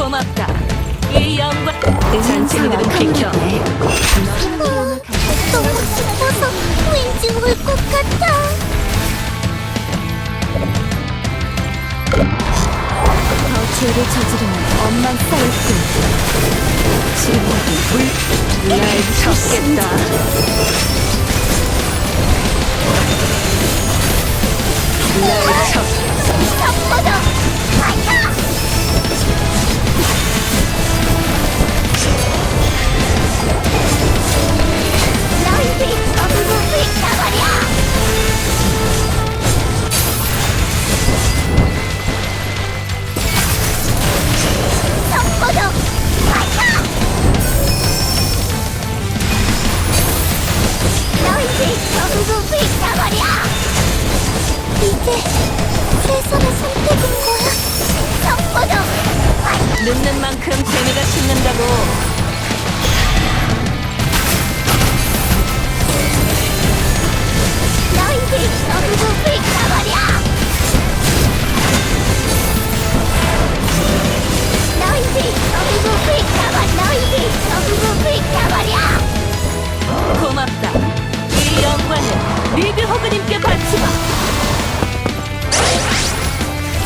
고맙다. 이 영광. 잔챙이들은 비켜. 너무 깊어서 왠지 울 것 같아. 더 죄를 저지르면 엄만 쌓일 뿐. 지금이 물. 날 쳤겠다. 너희들이! 너희들이 전부! 고맙다. 이 영광을 리드 호그님께 바치마.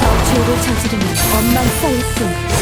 더 죄를 저지르면 엄만 쌓일 뿐 덮어도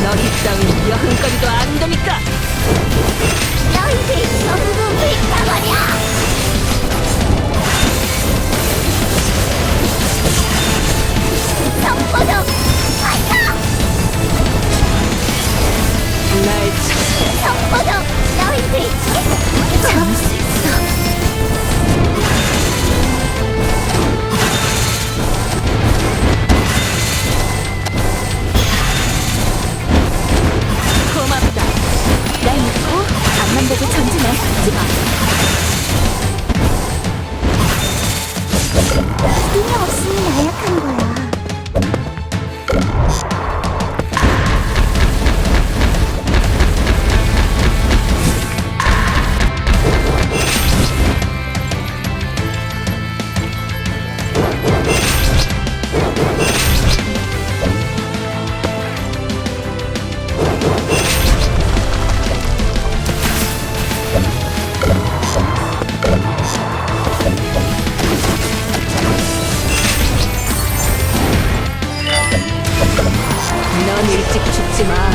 너희 따윈 여흥거리도 안 됩니까? 너희들이 전부 휘쳐버려! 덮어도 일찍 죽지 마.